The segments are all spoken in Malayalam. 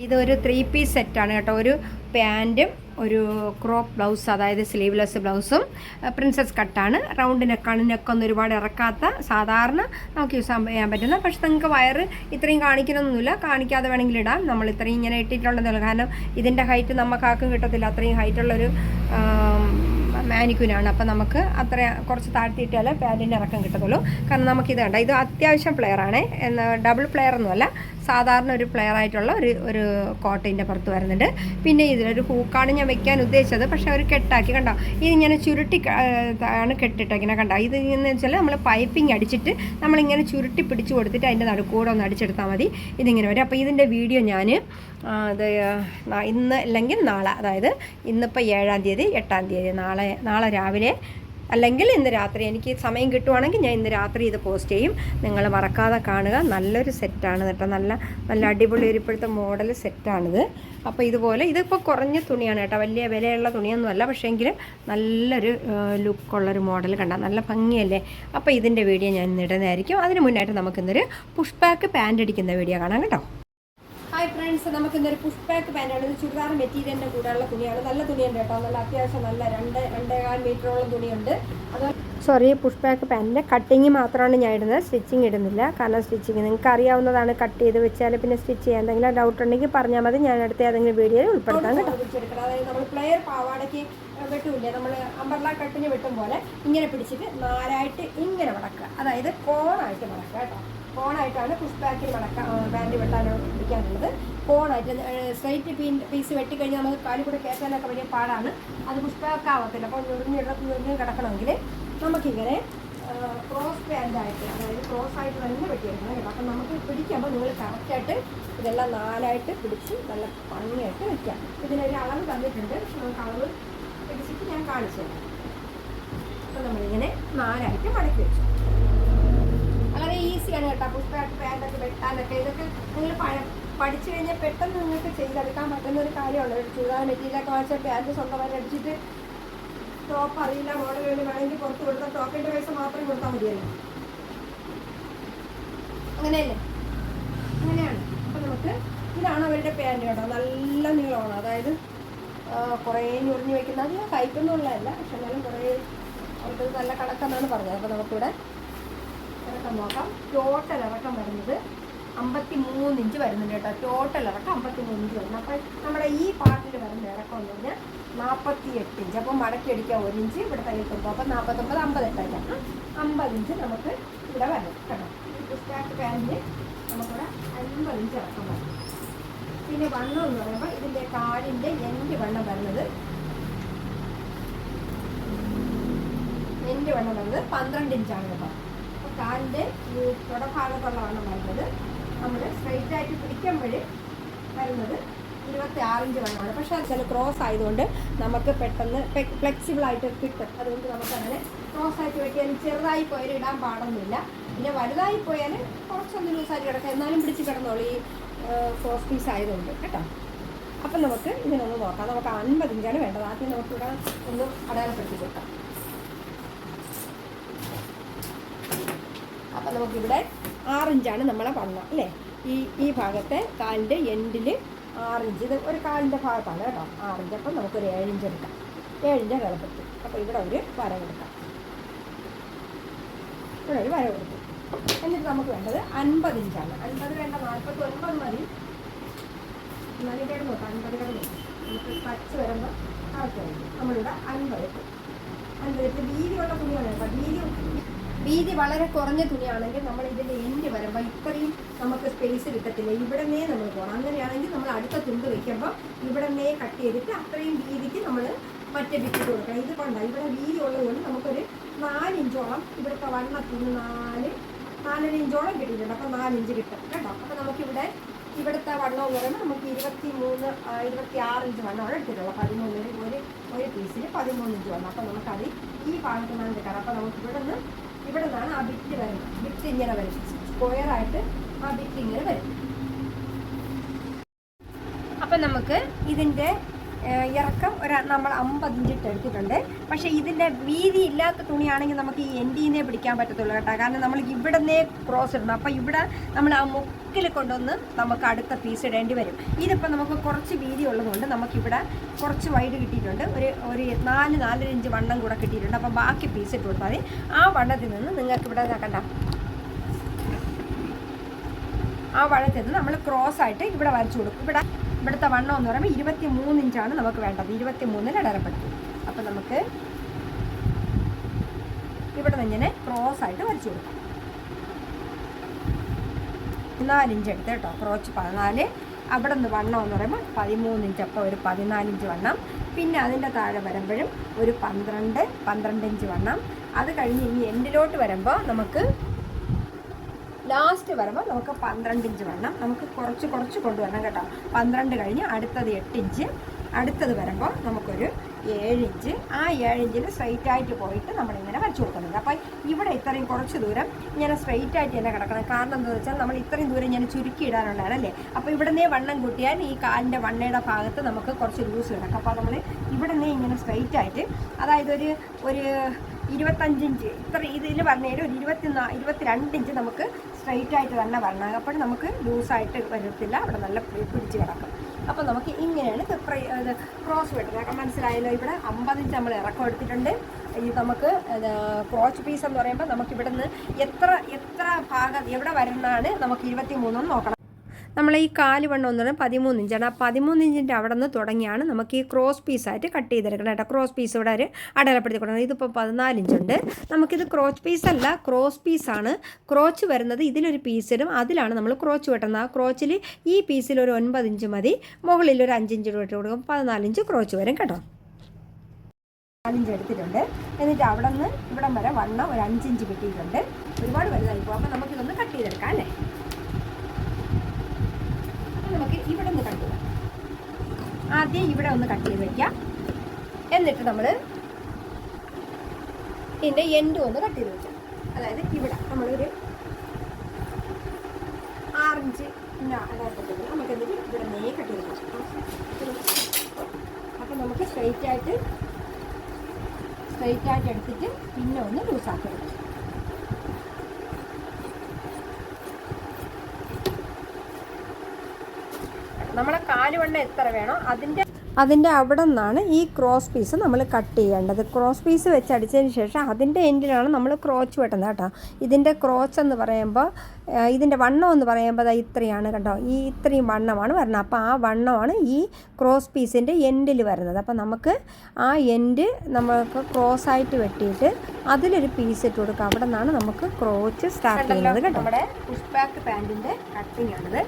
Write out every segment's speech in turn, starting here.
ഇതൊരു ത്രീ പീസ് സെറ്റാണ് കേട്ടോ. ഒരു പാന്റും ഒരു ക്രോപ്പ് ബ്ലൗസ് അതായത് സ്ലീവ്ലെസ് ബ്ലൗസും പ്രിൻസസ് കട്ടാണ് റൗണ്ട് നെക്കാണ് നെക്കൊന്നും ഒരുപാട് ഇറക്കാത്ത സാധാരണ നമുക്ക് യൂസ് ചെയ്യാൻ പറ്റുന്ന. പക്ഷെ നിങ്ങൾക്ക് വയറ് ഇത്രയും കാണിക്കണമെന്നില്ല കാണിക്കാതെ വേണമെങ്കിൽ ഇടാം. നമ്മൾ ഇത്രയും ഇങ്ങനെ ഇട്ടിട്ടുള്ളതല്ല കാരണം ഇതിന്റെ ഹൈറ്റ് നമുക്കാർക്കും കിട്ടത്തില്ല. അത്രയും ഹൈറ്റുള്ളൊരു മാനിക്യൂനാണ്. അപ്പം നമുക്ക് അത്ര കുറച്ച് താഴ്ത്തിയിട്ടാലേ പാന്റിന്റെ ഇറക്കം കിട്ടത്തുള്ളൂ. കാരണം നമുക്കിത് വേണ്ട ഇത് അത്യാവശ്യം പ്ലെയറാണ് ഡബിൾ പ്ലെയർ ഒന്നുമല്ല സാധാരണ ഒരു പ്ലെയർ ആയിട്ടുള്ള ഒരു ഒരു കോട്ടയിന്റെ പുറത്ത് വരുന്നുണ്ട്. പിന്നെ ഇതിലൊരു ഹൂക്കാണ് ഞാൻ വെക്കാൻ ഉദ്ദേശിച്ചത്. പക്ഷേ ഒരു കെട്ടാക്കി. കണ്ടോ ഇതിങ്ങനെ ചുരുട്ടി ആണ് ആണ് കെട്ടിട്ടേക്കുന്നത് കണ്ടോ ഇത് എന്ന് വെച്ചാൽ നമ്മൾ പൈപ്പിംഗ് അടിച്ചിട്ട് നമ്മളിങ്ങനെ ചുരുട്ടി പിടിച്ചു കൊടുത്തിട്ട് അതിന്റെ നടുക്കൂടെ ഒന്ന് അടിച്ചെടുത്താൽ മതി. ഇതിങ്ങനെ വരും. അപ്പോൾ ഇതിന്റെ വീഡിയോ ഞാൻ അത് ഇന്ന് അല്ലെങ്കിൽ നാളെ അതായത് ഇന്നിപ്പോൾ ഏഴാം തീയതി എട്ടാം തീയതി നാളെ നാളെ രാവിലെ അല്ലെങ്കിൽ ഇന്ന് രാത്രി. എനിക്ക് സമയം കിട്ടുവാണെങ്കിൽ ഞാൻ ഇന്ന് രാത്രി ഇത് പോസ്റ്റ് ചെയ്യും. നിങ്ങൾ മറക്കാതെ കാണുക. നല്ലൊരു സെറ്റാണ് കേട്ടോ. നല്ല നല്ല അടിപൊളി ഒരു ഇപ്പോഴത്തെ മോഡൽ സെറ്റാണിത് അപ്പോൾ ഇതുപോലെ ഇതിപ്പോൾ കുറഞ്ഞ തുണിയാണ് കേട്ടോ. വലിയ വിലയുള്ള തുണിയൊന്നുമല്ല പക്ഷേ എങ്കിലും നല്ലൊരു ലുക്കുള്ളൊരു മോഡൽ കണ്ട നല്ല ഭംഗിയല്ലേ? അപ്പോൾ ഇതിന്റെ വീഡിയോ ഞാൻ ഇടുന്നതായിരിക്കും. അതിന് മുന്നായിട്ട് നമുക്കിന്നൊരു പുഷ് ബാക്ക് പാന്റ് അടിക്കുന്ന വീഡിയോ കാണാം കേട്ടോ. ഹായ് ഫ്രണ്ട്സ് നമുക്ക് ഇന്നൊരു പുഷ് ബാക്ക് പാന്റാണ് ഇത് ചുരിദാർ മെറ്റീരിയലിന്റെ കൂടെയുള്ള തുണിയാണ്. നല്ല തുണിയുണ്ട് കേട്ടോ. നല്ല അത്യാവശ്യം നല്ല രണ്ട് രണ്ടേകാൽ മീറ്ററോളം തുണിയുണ്ട്. അത് സോറി പുഷ് ബാക്ക് പാന്റിന്റെ കട്ടിങ് മാത്രമാണ് ഞാൻ ഇടുന്നത്. സ്റ്റിച്ചിങ് ഇടുന്നില്ല. കാരണം സ്റ്റിച്ചിങ് നിങ്ങൾക്ക് അറിയാവുന്നതാണ് കട്ട് ചെയ്ത് വെച്ചാൽ പിന്നെ സ്റ്റിച്ച് ചെയ്യാൻ എന്തെങ്കിലും ഡൗട്ട് ഉണ്ടെങ്കിൽ പറഞ്ഞാൽ മതി. ഞാൻ അടുത്ത ഏതെങ്കിലും വീഡിയോയിൽ ഉൾപ്പെടുത്താം കേട്ടോ. അതായത് നമ്മൾ പ്ലെയർ പാവാടയ്ക്ക് വെട്ടൂല്ലേ നമ്മൾ അമ്പർല കട്ടിന് വെട്ടും പോലെ ഇങ്ങനെ പിടിച്ചിട്ട് നാലായിട്ട് ഇങ്ങനെ മടക്കുക അതായത് കോണായിട്ട് മടക്കുക കേട്ടോ. കോണായിട്ടാണ് പുഷ് ബാക്കിൽ വളക്കാൻ ബാൻഡ് വെട്ടാനോ പിടിക്കാനുള്ളത് കോണായിട്ട് സ്ട്രൈറ്റ് പീൻ പീസ് വെട്ടിക്കഴിഞ്ഞാൽ നമുക്ക് കാലിൽ കൂടെ കയറ്റാനൊക്കെ വലിയ പാടാണ്. അത് പുഷ് ബാക്ക് ആവത്തില്ല. അപ്പോൾ ഞൊറിഞ്ഞിടത്ത് ഞൊറിഞ്ഞ് കിടക്കണമെങ്കിൽ നമുക്കിങ്ങനെ ക്രോസ് ബാൻഡായിട്ട് അതായത് ക്രോസ് ആയിട്ട് തന്നെ വെട്ടിയെടുക്കണം കേട്ടോ. അപ്പം നമുക്ക് പിടിക്കുമ്പോൾ നിങ്ങൾ കറക്റ്റായിട്ട് ഇതെല്ലാം നാലായിട്ട് പിടിച്ച് നല്ല ഭംഗിയായിട്ട് വെക്കാം. ഇതിനൊരു അളവ് തന്നിട്ടുണ്ട്. പക്ഷെ നമുക്ക് അളവ് പിടിച്ചിട്ട് ഞാൻ കാണിച്ചു തരാം അപ്പം നമ്മളിങ്ങനെ നാലായിട്ട് മടക്കി വെച്ചു. ഈസിയാണ് കേട്ടോ പുഷ്പമായിട്ട് പാന്റൊക്കെ വെട്ടാനൊക്കെ. ഇതൊക്കെ നിങ്ങൾ പഠിച്ചു കഴിഞ്ഞാൽ പെട്ടെന്ന് നിങ്ങൾക്ക് ചെയ്തെടുക്കാൻ പറ്റുന്ന ഒരു കാര്യമാണ്. ചുരിദാർ മെറ്റീരിയലൊക്കെ വാങ്ങിച്ച പാന്റ് സ്വന്തമായിട്ട് അടിച്ചിട്ട് ടോപ്പ് അറിയില്ല മോഡൽ വേണ്ടി വേണമെങ്കിൽ പുറത്ത് കൊടുത്താൽ ടോപ്പിന്റെ പൈസ മാത്രം കൊടുത്താൽ മതിയല്ലോ അങ്ങനെയല്ലേ? അങ്ങനെയാണ്. അപ്പം നമുക്ക് ഇതാണ് അവരുടെ പാന്റ് കേട്ടോ. നല്ല നീളമാണ്. അതായത് കുറേ ഞൊറിഞ്ഞ് വയ്ക്കുന്നത് അത് ഹൈറ്റൊന്നും ഉള്ളതല്ല. പക്ഷെ എന്നാലും കുറേ അവർക്ക് നല്ല കണക്കെന്നാണ് പറഞ്ഞത്. അപ്പോൾ നമുക്കിവിടെ ഇറക്കം നോക്കാം. ടോട്ടൽ ഇറക്കം വരുന്നത് അമ്പത്തി മൂന്ന് ഇഞ്ച് വരുന്നുണ്ട് കേട്ടോ. ടോട്ടൽ ഇറക്കം അമ്പത്തി മൂന്ന് ഇഞ്ച് വരുന്നു. അപ്പം നമ്മുടെ ഈ പാർട്ടിൽ വരുന്ന ഇറക്കം എന്ന് പറഞ്ഞാൽ നാൽപ്പത്തി എട്ട് ഇഞ്ച് അപ്പോൾ മടക്കി അടിക്കാൻ ഒരു ഇഞ്ച് ഇവിടെ തയ്യത്തുമ്പോൾ അപ്പോൾ നാൽപ്പത്തൊമ്പത് അമ്പത് എട്ടാക്കാം അമ്പത് ഇഞ്ച് നമുക്ക് ഇവിടെ വരണം കേട്ടോ. സ്റ്റാക്ക് പാന്റിന് നമുക്കിവിടെ അൻപത് ഇഞ്ച് ഇറക്കം വരണം പിന്നെ വണ്ണം എന്ന് പറയുമ്പോൾ ഇതിന്റെ കാലിന്റെ എന്റെ വണ്ണം വരുന്നത് എന്റെ വണ്ണം വരുന്നത് പന്ത്രണ്ട് ഇഞ്ചാണ് കേട്ടോ. കാലിന്റെ തുടഭാഗത്തുള്ളതാണ് വരുന്നത്. നമ്മൾ സ്ട്രെയിറ്റ് ആയിട്ട് പിടിക്കാൻ പിടിക്കുമ്പോൾ വരുന്നത് ഇരുപത്തി ആറ് ഇഞ്ച് വണ്ണമാണ്. പക്ഷേ അത് ചില ക്രോസ് ആയതുകൊണ്ട് നമുക്ക് പെട്ടെന്ന് ഫ്ലെക്സിബിൾ ആയിട്ട് കിട്ടും. അതുകൊണ്ട് നമുക്ക് അങ്ങനെ ക്രോസ് ആയിട്ട് വെട്ടിയാലും ചെറുതായി പോയാലും ഇടാൻ പാടൊന്നുമില്ല. പിന്നെ വലുതായി പോയാൽ കുറച്ചൊന്ന് ലൂസായിട്ട് കിടക്കാം. എന്നാലും പിടിച്ച് കിടന്നോളൂ ഈ ക്രോസ് പീസ് ആയതുകൊണ്ട്. കേട്ടോ? അപ്പം നമുക്ക് ഇതിനൊന്ന് നോക്കാം. നമുക്ക് അൻപത് ഇഞ്ചാണ് വേണ്ടത്. ആദ്യം നമുക്കിവിടെ ഒന്ന് അടയാളപ്പെടുത്തി കൊടുക്കാം അപ്പം നമുക്കിവിടെ ആറിഞ്ചാണ് നമ്മളെ വണ്ണം അല്ലേ? ഈ ഈ ഭാഗത്തെ കാലിന്റെ എൻഡിൽ ആറിഞ്ച്. ഇത് ഒരു കാലിന്റെ ഭാഗത്താണ് കേട്ടോ ആറിഞ്ച്. അപ്പം നമുക്കൊരു ഏഴിഞ്ച് എടുക്കാം. ഏഴിന്റെ അടയാളപ്പെടുത്തി അപ്പോൾ ഇവിടെ ഒരു വര കൊടുക്കാം. ഇവിടെ ഒരു വര കൊടുത്തു. എന്നിട്ട് നമുക്ക് വേണ്ടത് അൻപത് ഇഞ്ചാണ്. അൻപത് വേണ്ട നാൽപ്പത്തി ഒൻപത് മതി. എന്നാലും ഇവിടെ നോക്കാം. അൻപത് കിടന്നു നമുക്ക് പച്ച വരുമ്പോൾ ആവശ്യമായിരിക്കും നമ്മളിവിടെ അൻപത് അൻപത് വീതിയുള്ള തുണിയാണ് കേട്ടോ. വീതി വീതി വളരെ കുറഞ്ഞ തുണിയാണെങ്കിൽ നമ്മൾ ഇതിന്റെ എൻഡ് വരുമ്പോൾ ഇത്രയും നമുക്ക് സ്പേസ് കിട്ടത്തില്ല. ഇവിടെ നേ നമ്മൾ പോകണം അങ്ങനെയാണെങ്കിൽ നമ്മൾ അടുത്ത തുണ്ട് വയ്ക്കുമ്പോൾ ഇവിടെ നേ കട്ട് ചെയ്തിട്ട് അത്രയും വീതിക്ക് നമ്മൾ മറ്റേ ബിറ്റിട്ട് കൊടുക്കണം. ഇത് കൊണ്ട ഇവിടെ വീതി ഉള്ളതുകൊണ്ട് നമുക്കൊരു നാലിഞ്ചോളം ഇവിടുത്തെ വണ്ണത്തിന് നാല് നാലര ഇഞ്ചോളം കിട്ടിയിട്ടുണ്ട്. അപ്പോൾ നാലിഞ്ച് കിട്ടും കേട്ടോ. അപ്പോൾ നമുക്കിവിടെ ഇവിടുത്തെ വണ്ണം എന്ന് പറയുമ്പോൾ നമുക്ക് ഇരുപത്തി മൂന്ന് ഇരുപത്തി ആറ് ഇഞ്ച് വണ്ണമാണ് എടുത്തിട്ടുള്ളത്. പതിമൂന്നിന് ഒരു ഒരു പീസിന് പതിമൂന്ന് ഇഞ്ച് വണ്ണം. അപ്പോൾ നമുക്കത് ഈ ഭാഗത്ത് നിന്നാണ് കിട്ടാറ് അപ്പോൾ നമുക്ക് ഇവിടെ നിന്ന് ഇവിടെ നിന്നാണ് ആ ബിറ്റ് വരുന്നത് ബിറ്റ് ഇങ്ങനെ വരും. സ്ക്വയറായിട്ട് ആ ബിറ്റ് ഇങ്ങനെ വരും. അപ്പം നമുക്ക് ഇതിന്റെ ഏഹ് ഇറക്കം ഒരു നമ്മൾ അമ്പത് ഇഞ്ചിട്ട് എടുത്തിട്ടുണ്ട്. പക്ഷേ ഇതിന്റെ വീതി ഇല്ലാത്ത തുണിയാണെങ്കിൽ നമുക്ക് ഈ എൻഡിനെ പിടിക്കാൻ പറ്റത്തുള്ളൂ കേട്ടോ. കാരണം നമ്മൾ ഇവിടുന്നേ ക്രോസ് ഇടണം. അപ്പോൾ ഇവിടെ നമ്മൾ ആ മുക്കിൽ കൊണ്ടുവന്ന് നമുക്ക് അടുത്ത പീസ് ഇടേണ്ടി വരും. ഇതിപ്പോൾ നമുക്ക് കുറച്ച് വീതി ഉള്ളതുകൊണ്ട് നമുക്കിവിടെ കുറച്ച് വൈഡ് കിട്ടിയിട്ടുണ്ട്. ഒരു ഒരു നാല് നാലര ഇഞ്ച് വണ്ണം കൂടെ കിട്ടിയിട്ടുണ്ട്. അപ്പോൾ ബാക്കി പീസ് ഇട്ട് കൊടുത്താൽ മതി. ആ വണ്ണത്തിൽ നിന്ന് നിങ്ങൾക്ക് ഇവിടെ കണ്ട. ആ വഴത്തിൽ നിന്ന് നമ്മൾ ക്രോസ് ആയിട്ട് ഇവിടെ വരച്ചു കൊടുക്കും. ഇവിടെ ഇവിടുത്തെ വണ്ണം എന്ന് പറയുമ്പോൾ ഇരുപത്തി മൂന്ന് ഇഞ്ചാണ് നമുക്ക് വേണ്ടത്. ഇരുപത്തി മൂന്നിൽ ഇടരപ്പെടുത്തി അപ്പം നമുക്ക് ഇവിടെ നിന്ന് ഇങ്ങനെ ക്രോസ് ആയിട്ട് വരച്ചു കൊടുക്കാം. പതിനാലിഞ്ച് എടുത്ത് കേട്ടോ. ക്രോച്ച് പതിനാല്. അവിടെ നിന്ന് വണ്ണം എന്ന് പറയുമ്പോൾ പതിമൂന്ന് ഇഞ്ച്. അപ്പോൾ ഒരു പതിനാലിഞ്ച് വണ്ണം. പിന്നെ അതിന്റെ താഴെ വരുമ്പോഴും ഒരു പന്ത്രണ്ട് പന്ത്രണ്ട് ഇഞ്ച് വണ്ണം. അത് കഴിഞ്ഞ് ഇനി എൻഡിലോട്ട് വരുമ്പോൾ നമുക്ക് ലാസ്റ്റ് വരുമ്പോൾ നമുക്ക് പന്ത്രണ്ട് ഇഞ്ച് വേണം നമുക്ക് കുറച്ച് കുറച്ച് കൊണ്ടുവരണം കേട്ടോ. പന്ത്രണ്ട് കഴിഞ്ഞ് അടുത്തത് എട്ട് ഇഞ്ച്. അടുത്തത് വരുമ്പോൾ നമുക്കൊരു ഏഴിഞ്ച് ആ ഏഴിഞ്ചിൽ സ്ട്രൈറ്റ് ആയിട്ട് പോയിട്ട് നമ്മളിങ്ങനെ വരച്ചു കൊടുക്കുന്നുണ്ട്. അപ്പോൾ ഇവിടെ ഇത്രയും കുറച്ച് ദൂരം ഇങ്ങനെ സ്ട്രൈറ്റ് ആയിട്ട് തന്നെ കിടക്കണം. കാരണം എന്താണെന്ന് വെച്ചാൽ നമ്മൾ ഇത്രയും ദൂരം ഇങ്ങനെ ചുരുക്കി ഇടാനുള്ളതാണ് അല്ലേ? അപ്പോൾ ഇവിടുന്നേ വണ്ണം കൂട്ടിയാൽ ഈ കാലിന്റെ വണ്ണയുടെ ഭാഗത്ത് നമുക്ക് കുറച്ച് ലൂസ് കിടക്കും. അപ്പോൾ നമ്മൾ ഇവിടെ നിന്നേ ഇങ്ങനെ സ്ട്രൈറ്റ് ആയിട്ട് അതായത് ഒരു ഒരു ഇരുപത്തഞ്ച് ഇഞ്ച്. ഇത്ര ഇതിൽ പറഞ്ഞതിൽ ഒരു ഇരുപത്തി നാ ഇരുപത്തിരണ്ട് ഇഞ്ച് നമുക്ക് സ്ട്രൈറ്റ് ആയിട്ട് തന്നെ വരണം അപ്പോൾ നമുക്ക് ലൂസായിട്ട് വരത്തില്ല. അവിടെ നല്ല പിടിച്ച് കിടക്കും. അപ്പോൾ നമുക്ക് ഇങ്ങനെയാണ് ഇത് ക്രോസ് വെട്ടുന്നത് മനസ്സിലായല്ലോ ഇവിടെ അമ്പത് ഇഞ്ച് നമ്മൾ ഇറക്കം എടുത്തിട്ടുണ്ട്. ഈ നമുക്ക് ക്രോച്ച് പീസ് എന്ന് പറയുമ്പോൾ നമുക്ക് ഇവിടെ എത്ര എത്ര ഭാഗം എവിടെ വരുന്നതാണ് നമുക്ക് ഇരുപത്തി മൂന്നെന്ന് നോക്കണം. നമ്മൾ ഈ കാൽ വണ്ണം എന്ന് പറഞ്ഞാൽ പതിമൂന്ന് ഇഞ്ചാണ് ആ പതിമൂന്ന് ഇഞ്ചിന്റെ അവിടെ നിന്ന് തുടങ്ങിയാണ് നമുക്ക് ഈ ക്രോസ് പീസായിട്ട് കട്ട് ചെയ്തെടുക്കണം കേട്ടോ. ക്രോസ് പീസ് ഇവിടെ ഒരു അടയാളപ്പെടുത്തി കൊടുക്കണം ഇതിപ്പോൾ പതിനാല് ഇഞ്ചുണ്ട് നമുക്കിത് ക്രോച്ച് പീസ് അല്ല ക്രോസ് പീസാണ് ക്രോച്ച് വരുന്നത് ഇതിലൊരു പീസ് ഇടും. അതിലാണ് നമ്മൾ ക്രോച്ച് വെട്ടുന്നത്. ആ ക്രോച്ചിൽ ഈ പീസിൽ ഒരു ഒൻപത് ഇഞ്ച് മതി. മുകളിൽ ഒരു അഞ്ചിഞ്ച് ഇട്ട് കൊടുക്കും. പതിനാലിഞ്ച് ക്രോച്ച് വരും കേട്ടോ. നാലിഞ്ച് എടുത്തിട്ടുണ്ട്. എന്നിട്ട് അവിടെ നിന്ന് ഇവിടം വരെ വണ്ണം ഒരു അഞ്ചിഞ്ച് കിട്ടിയിട്ടുണ്ട്. ഒരുപാട് വലുതായി അപ്പോൾ നമുക്കിതൊന്ന് കട്ട് ചെയ്തെടുക്കാം അല്ലേ? നമുക്ക് ഇവിടെ ഒന്ന് കട്ട് ചെയ്യാം. ആദ്യം ഇവിടെ ഒന്ന് കട്ട് ചെയ്ത് വയ്ക്കാം എന്നിട്ട് നമ്മൾ ഇതിന്റെ എൻഡും ഒന്ന് കട്ട് ചെയ്ത് വെക്കാം. അതായത് ഇവിടെ നമ്മളൊരു ആറിഞ്ച് അകത്തുണ്ട് നമുക്ക് എന്നിട്ട് ഇവിടെ നേ കട്ട് ചെയ്ത് അപ്പോൾ നമുക്ക് സ്ട്രൈറ്റ് ആയിട്ട് സ്ട്രൈറ്റ് ആയിട്ട് എടുത്തിട്ട് പിന്നെ ഒന്ന് ലൂസാക്കി എടുക്കാം. നമ്മളെ കാലുവണ്ണ എത്ര വേണോ അതിന്റെ അതിന്റെ അവിടെ നിന്നാണ് ഈ ക്രോസ് പീസ് നമ്മൾ കട്ട് ചെയ്യേണ്ടത്. ക്രോസ് പീസ് വെച്ച് അടിച്ചതിന് ശേഷം അതിന്റെ എൻഡിലാണ് നമ്മൾ ക്രോച്ച് വെട്ടുന്നത് കേട്ടോ. ഇതിന്റെ ക്രോച്ച് എന്ന് പറയുമ്പോൾ ഇതിന്റെ ഇതിന്റെ വണ്ണം എന്ന് പറയുമ്പോൾ അത് ഇത്രയാണ് കേട്ടോ ഈ ഇത്രയും വണ്ണമാണ് വരുന്നത്. അപ്പോൾ ആ വണ്ണമാണ് ഈ ക്രോസ് പീസിന്റെ എൻഡിൽ വരുന്നത്. അപ്പോൾ നമുക്ക് ആ എൻഡ് നമ്മൾക്ക് ക്രോസ് ആയിട്ട് വെട്ടിയിട്ട് അതിലൊരു പീസ് ഇട്ട് കൊടുക്കുക അവിടെ നിന്നാണ് നമുക്ക് ക്രോച്ച് സ്റ്റാർട്ട് ചെയ്യുന്നത് കേട്ടോ. നമ്മുടെ പുഷ് ബാക്ക് പാന്റിന്റെ കട്ടിങ് ആണിത്.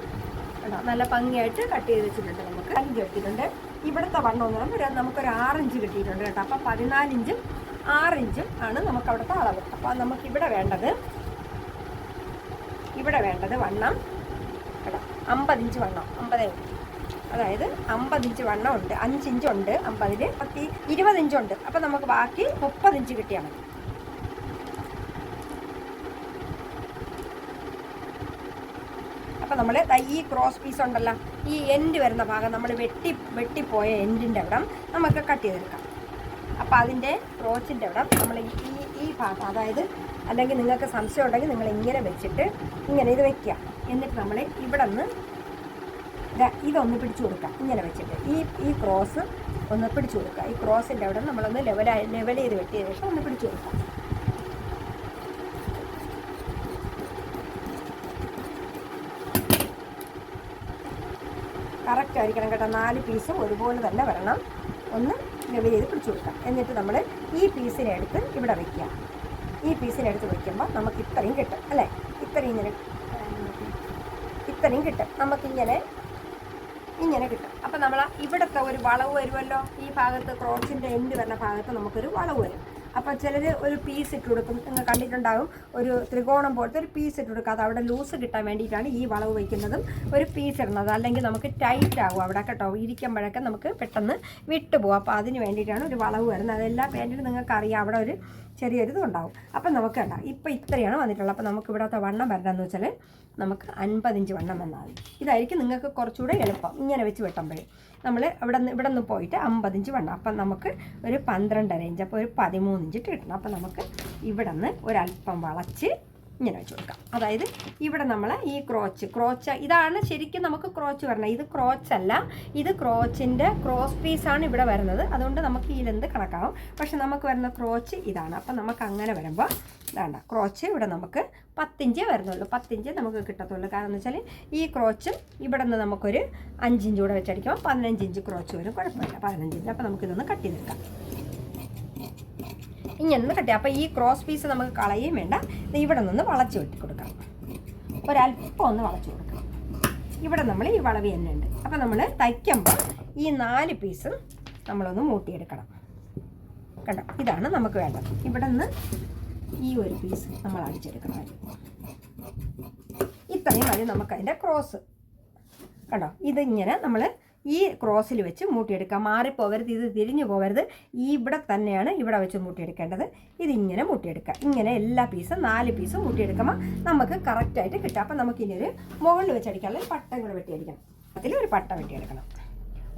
നല്ല ഭംഗിയായിട്ട് കട്ട് ചെയ്ത് വെച്ചിട്ടുണ്ട് നമുക്ക്. അഞ്ച് കിട്ടിയിട്ടുണ്ട് ഇവിടുത്തെ വണ്ണം എന്ന് ഒരു- നമുക്കൊരു ആറിഞ്ച് കിട്ടിയിട്ടുണ്ട് കേട്ടോ. അപ്പോൾ പതിനാലിഞ്ചും ആറിഞ്ചും ആണ് നമുക്ക് അവിടുത്തെ അളവ്. അപ്പോൾ നമുക്ക് ഇവിടെ വേണ്ടത് ഇവിടെ വേണ്ടത് വണ്ണം കേട്ടോ. അമ്പതിഞ്ച് വണ്ണം. അമ്പതേ. അതായത് അമ്പതിഞ്ച് വണ്ണം ഉണ്ട്. അഞ്ചിഞ്ചുണ്ട് അമ്പതിൽ പത്തി ഇരുപതിഞ്ചുണ്ട്. അപ്പം അപ്പോൾ നമുക്ക് ബാക്കി മുപ്പതിഞ്ച് കിട്ടിയാൽ മതി. അപ്പോൾ നമ്മൾ ഈ ക്രോസ് പീസ് ഉണ്ടല്ലോ ഈ എൻഡ് വരുന്ന ഭാഗം നമ്മൾ വെട്ടി വെട്ടിപ്പോയ എൻഡിന്റെ അവിടം നമുക്ക് കട്ട് ചെയ്തെടുക്കാം. അപ്പോൾ അതിന്റെ ക്രോച്ചിന്റെ അവിടം നമ്മൾ ഈ ഈ- ഭാഗം അതായത് അല്ലെങ്കിൽ നിങ്ങൾക്ക് സംശയം ഉണ്ടെങ്കിൽ നിങ്ങൾ ഇങ്ങനെ വെച്ചിട്ട് ഇങ്ങനെ ഇത് വെക്കുക. എന്നിട്ട് നമ്മൾ ഇവിടെ നിന്ന് ഇതൊന്ന് പിടിച്ചു കൊടുക്കുക. ഇങ്ങനെ വെച്ചിട്ട് ഈ ഈ ക്രോസ് ഒന്ന് പിടിച്ചു കൊടുക്കുക. ഈ ക്രോസിന്റെ അവിടെ നമ്മളൊന്ന് ലെവലായി ലെവൽ ചെയ്ത് വെട്ടിയ ശേഷം ഒന്ന് പിടിച്ചു കൊടുക്കുക. കറക്റ്റ് ആയിരിക്കണം കേട്ടോ. നാല് പീസും ഒരുപോലെ തന്നെ വരണം. ഒന്ന് ലെവൽ ചെയ്ത് പിടിച്ചു കൊടുക്കാം. എന്നിട്ട് നമ്മൾ ഈ പീസിനെ എടുത്ത് ഇവിടെ വയ്ക്കുക ഈ പീസിനെ എടുത്ത് വയ്ക്കുമ്പോൾ നമുക്ക് ഇത്രയും കിട്ടും അല്ലേ? ഇത്രയും ഇങ്ങനെ ഇത്രയും കിട്ടും. നമുക്കിങ്ങനെ ഇങ്ങനെ കിട്ടും. അപ്പം നമ്മൾ ഇവിടുത്തെ ഒരു വളവ് വരുമല്ലോ? ഈ ഭാഗത്ത് ക്രോസിന്റെ എൻഡ് വരുന്ന ഭാഗത്ത് നമുക്കൊരു വളവ് വരും. അപ്പോൾ ചിലർ ഒരു പീസ് ഇട്ട് കൊടുക്കും. നിങ്ങൾ കണ്ടിട്ടുണ്ടാകും. ഒരു ത്രികോണം പോലത്തെ ഒരു പീസ് ഇട്ട് കൊടുക്കുക അത് അവിടെ ലൂസ് കിട്ടാൻ വേണ്ടിയിട്ടാണ് ഈ വളവ് വയ്ക്കുന്നതും ഒരു പീസ് ഇടുന്നത്. അല്ലെങ്കിൽ നമുക്ക് ടൈറ്റ് ആകും അവിടെ കേട്ടോ. ഇരിക്കുമ്പോഴൊക്കെ നമുക്ക് പെട്ടെന്ന് വിട്ടുപോകും അപ്പോൾ അതിന് വേണ്ടിയിട്ടാണ് ഒരു വളവ് വരുന്നത്. അതെല്ലാം നിങ്ങൾക്ക് അറിയാം അവിടെ ഒരു ചെറിയൊരിതും ഉണ്ടാവും അപ്പം നമുക്ക് വേണ്ട ഇപ്പം ഇത്രയാണ് വന്നിട്ടുള്ളത്. അപ്പോൾ നമുക്ക് ഇവിടുത്തെ വണ്ണം വരണമെന്ന് വെച്ചാൽ നമുക്ക് അൻപതിഞ്ച് വണ്ണം വന്നാൽ ഇതായിരിക്കും നിങ്ങൾക്ക് കുറച്ചുകൂടെ എളുപ്പം. ഇങ്ങനെ വെച്ച് വെട്ടുമ്പോഴേ. നമ്മൾ ഇവിടെ നിന്ന് ഇവിടെ നിന്ന് പോയിട്ട് അമ്പതിഞ്ച് വേണം അപ്പം നമുക്ക് ഒരു പന്ത്രണ്ടര ഇഞ്ച് അപ്പോൾ ഒരു പതിമൂന്ന് ഇഞ്ച് ഇട്ട് കിട്ടണം. അപ്പം നമുക്ക് ഇവിടെ നിന്ന് ഒരല്പം വളച്ച് ഇങ്ങനെ വെച്ച് കൊടുക്കാം. അതായത് ഇവിടെ നമ്മൾ ഈ ക്രോച്ച് ക്രോച്ച് ഇതാണ് ശരിക്കും നമുക്ക് ക്രോച്ച് വരണം ഇത് ക്രോച്ച് അല്ല. ഇത് ക്രോച്ചിന്റെ ക്രോസ് പീസാണ് ഇവിടെ വരുന്നത്. അതുകൊണ്ട് നമുക്ക് ഈ ലെന്ത് കണക്കാവും. പക്ഷെ നമുക്ക് വരുന്ന ക്രോച്ച് ഇതാണ്. അപ്പം നമുക്ക് അങ്ങനെ വരുമ്പോൾ വേണ്ട. ക്രോച്ച് ഇവിടെ നമുക്ക് പത്തിഞ്ച് വരുന്നുള്ളൂ. പത്തിഞ്ച് നമുക്ക് കിട്ടത്തുള്ളൂ. കാരണം എന്ന് വെച്ചാൽ ഈ ക്രോച്ചും ഇവിടെ നിന്ന് നമുക്കൊരു അഞ്ചിഞ്ച് കൂടെ വെച്ചടിക്കുമ്പോൾ പതിനഞ്ച് ഇഞ്ച് ക്രോച്ച് വരും. കുഴപ്പമില്ല. പതിനഞ്ചിഞ്ച്. അപ്പോൾ നമുക്കിതൊന്ന് കട്ട് ചെയ്തെടുക്കാം. ഇങ്ങനെ നിൽക്കട്ടെ അപ്പോൾ ഈ ക്രോസ് പീസ് നമുക്ക് കളയുകയും വേണ്ട. ഇവിടെ നിന്ന് വളച്ച് വെട്ടി കൊടുക്കാം. ഒരല്പം ഒന്ന് വളച്ച് കൊടുക്കാം. ഇവിടെ നമ്മൾ ഈ വളവ് തന്നെ ഉണ്ട്. അപ്പോൾ നമ്മൾ തയ്ക്കുമ്പോൾ ഈ നാല് പീസും നമ്മളൊന്ന് മൂട്ടിയെടുക്കണം. കണ്ടോ? ഇതാണ് നമുക്ക് വേണ്ടത്. ഇവിടെ നിന്ന് ഈ ഒരു പീസ് നമ്മൾ അടിച്ചെടുക്കണം. ഇത്രയും മതി നമുക്കതിന്റെ ക്രോസ് കണ്ടോ? ഇതിങ്ങനെ നമ്മൾ ഈ ക്രോസിൽ വെച്ച് മൂട്ടിയെടുക്കുക. മാറിപ്പോകരുത് ഇത് തിരിഞ്ഞു പോകരുത്. ഈ ഇവിടെ തന്നെയാണ് ഇവിടെ വെച്ച് മൂട്ടിയെടുക്കേണ്ടത്. ഇതിങ്ങനെ മൂട്ടിയെടുക്കുക. ഇങ്ങനെ എല്ലാ പീസും നാല് പീസും മൂട്ടിയെടുക്കുമ്പോൾ നമുക്ക് കറക്റ്റായിട്ട് കിട്ടും. അപ്പം നമുക്ക് ഇനി ഒരു മുകളിൽ വെച്ചടിക്കാനുള്ള പട്ടങ്ങൾ പട്ടം വെട്ടിയടിക്കണം. അതിൽ ഒരു പട്ട വെട്ടിയെടുക്കണം.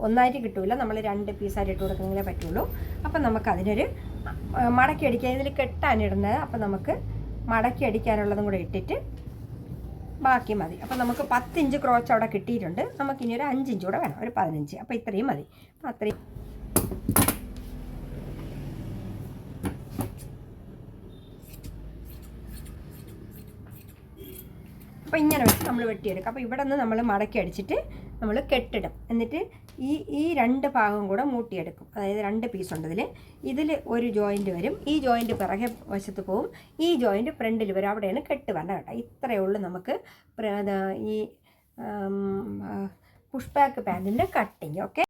ഒന്നായിട്ട് കിട്ടൂല. നമ്മൾ രണ്ട് പീസായിട്ട് ഇട്ട് കൊടുക്കണമെങ്കിലേ പറ്റുള്ളൂ. അപ്പം നമുക്ക് അതിനൊരു മടക്കി അടിക്കുക. ഇതിൽ കെട്ടാനിടുന്നത്. അപ്പം നമുക്ക് മടക്കി അടിക്കാനുള്ളതും കൂടെ ഇട്ടിട്ട് ബാക്കി മതി. അപ്പോൾ നമുക്ക് പത്തിഞ്ച് ക്രോച്ച് അവിടെ കിട്ടിയിട്ടുണ്ട്. നമുക്കിനി ഒരു അഞ്ചിഞ്ച് കൂടെ വേണം. ഒരു പതിനഞ്ച്. അപ്പോൾ ഇത്രയും മതി. അപ്പോൾ അത്രയും. അപ്പോൾ ഇങ്ങനെ വെച്ച് നമ്മൾ വെട്ടിയെടുക്കും. അപ്പോൾ ഇവിടെ നിന്ന് നമ്മൾ മടക്കി അടിച്ചിട്ട് നമ്മൾ കെട്ടിടും. എന്നിട്ട് ഈ ഈ രണ്ട് ഭാഗം കൂടെ മൂട്ടിയെടുക്കും. അതായത് രണ്ട് പീസ് ഉണ്ട് ഇതിൽ ഇതിൽ ഒരു ജോയിന്റ് വരും. ഈ ജോയിന്റ് പിറകെ വശത്ത് പോവും. ഈ ജോയിന്റ് ഫ്രണ്ടിൽ വരും. അവിടെയാണ് കെട്ട് വരണം കേട്ടോ. ഇത്രയേ ഉള്ളൂ നമുക്ക് ഈ പുഷ് ബാക്ക് പാന്റിന്റെ കട്ടിങ് ഓക്കെ